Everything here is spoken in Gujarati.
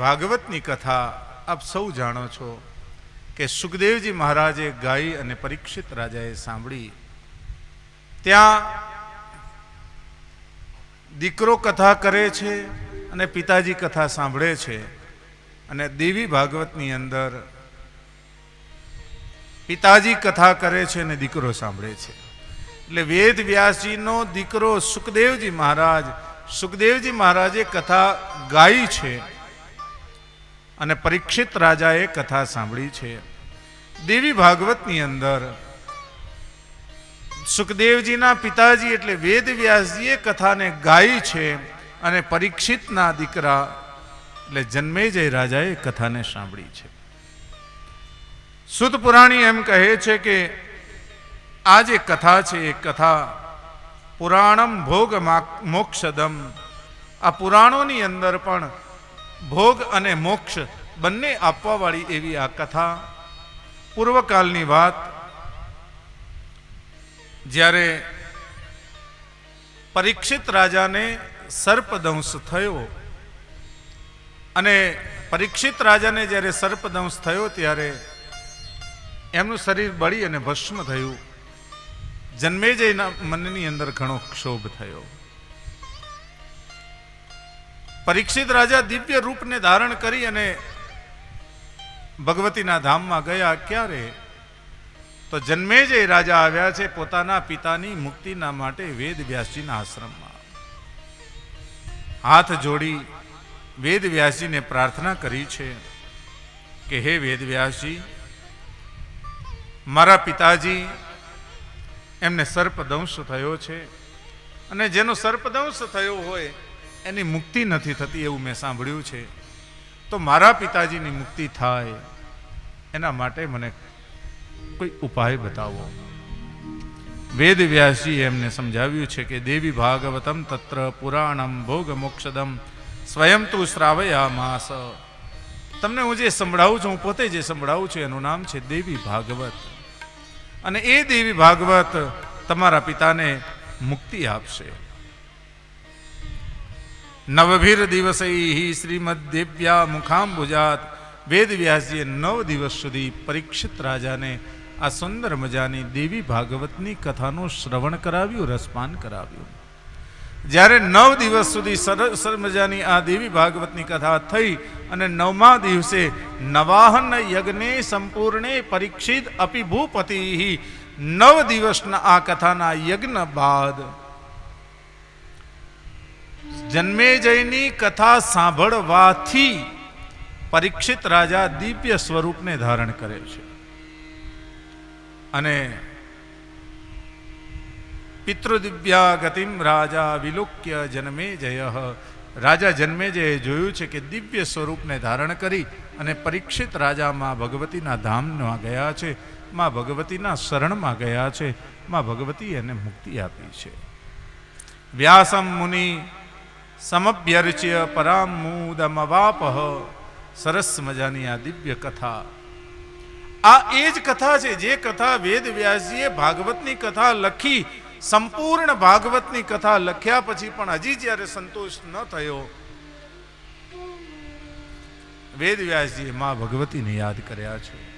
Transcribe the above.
ભાગવતની કથા આપ સૌ જાણો છો કે સુખદેવજી મહારાજે ગાઈ અને પરીક્ષિત રાજાએ સાંભળી. ત્યાં દીકરો કથા કરે છે અને પિતાજી કથા સાંભળે છે અને દેવી ભાગવતની અંદર પિતાજી કથા કરે છે અને દીકરો સાંભળે છે. એટલે વેદ વ્યાસજીનો દીકરો સુખદેવજી મહારાજ, સુખદેવજી મહારાજે કથા ગાઈ છે અને પરીક્ષિત રાજાએ કથા સાંભળી છે. દેવી ભાગવતની અંદર સુખદેવજીના પિતાજી એટલે વેદ વ્યાસજીએ કથાને ગાઈ છે અને પરીક્ષિતના દીકરા એટલે જન્મેજય રાજાએ કથાને સાંભળી છે. સુત પુરાણી એમ કહે છે કે આ જે કથા છે એ કથા પુરાણમ ભોગ મોક્ષદમ. આ પુરાણોની અંદર પણ ભોગ અને મોક્ષ બંને આપવાવાળી એવી આ કથા. પૂર્વકાલની વાત, જ્યારે પરીક્ષિત રાજાને સર્પદંશ થયો અને પરીક્ષિત રાજાને જ્યારે સર્પદંશ થયો ત્યારે એમનું શરીર બળી અને ભસ્મ થયું. જન્મેજયના મનની અંદર ઘણો ક્ષોભ થયો. પરીક્ષિત રાજા દિવ્ય રૂપને ધારણ કરી અને ભગવતીના ધામમાં ગયા. ક્યારે? તો જન્મે જે રાજા આવ્યા છે પોતાના પિતાની મુક્તિના માટે વેદ વ્યાસજીના આશ્રમમાં. હાથ જોડી વેદ વ્યાસજીને પ્રાર્થના કરી છે કે, હે વેદ વ્યાસજી મારા પિતાજી, એમને સર્પદંશ થયો છે. અને જેનો સર્પદંશ થયો હોય એની મુક્તિ નથી થતી એવું મેં સાંભળ્યું છે. તો મારા પિતાજીની મુક્તિ થાય, એના માટે મને કોઈ ઉપાય બતાવો. વેદ વ્યાસજી એમને સમજાવ્યું છે કે દેવી ભાગવતમ તત્ર પુરાણમ ભોગ મોક્ષદમ સ્વયં તું શ્રાવયામાસ. તમને હું જે સંભળાવું છું, હું પોતે જે સંભળાવું છું, એનું નામ છે દેવી ભાગવત. અને એ દેવી ભાગવત તમારા પિતાને મુક્તિ આપશે. નવભીર દિવસે શ્રીમદ દિવ્યા મુખાંબુજાત વેદ વ્યાસજીએ નવ દિવસ સુધી પરીક્ષિત રાજાને આ સુંદર મજાની દેવી ભાગવતની કથાનું શ્રવણ કરાવ્યું રસપાન કરાવ્યું જ્યારે નવ દિવસ સુધી સરસ મજાની આ દેવી ભાગવતની કથા થઈ અને નવમા દિવસે નવાહન યજ્ઞે સંપૂર્ણે પરીક્ષિત અપી ભૂપતિ નવ દિવસના આ કથાના યજ્ઞ બાદ જન્મેજયની કથા સાંભળવાથી પરીક્ષિત રાજા દિવ્ય સ્વરૂપને ધારણ કરે છે. અને પિતૃદિવ્યા ગતિમ રાજા વિલોક્ય જન્મે જય. રાજા જન્મે જયે જોયું છે કે દિવ્ય સ્વરૂપને ધારણ કરી અને પરીક્ષિત રાજા માં ભગવતીના ધામમાં ગયા છે. માં ભગવતીના શરણમાં ગયા છે. માં ભગવતી એને મુક્તિ આપી છે. વ્યાસમ મુનિ સમભ્યર્ચ્ય પરામુદમવાપહ સરસ મજાની આ દિવ્ય કથા. આ એ જ કથા છે જે કથા વેદ વ્યાસજીએ ભાગવતની કથા લખી, સંપૂર્ણ ભાગવતની કથા લખ્યા પછી પણ હજી જ્યારે સંતોષ ન થયો, વેદ વ્યાસજીએ મા ભગવતીને યાદ કર્યા છે.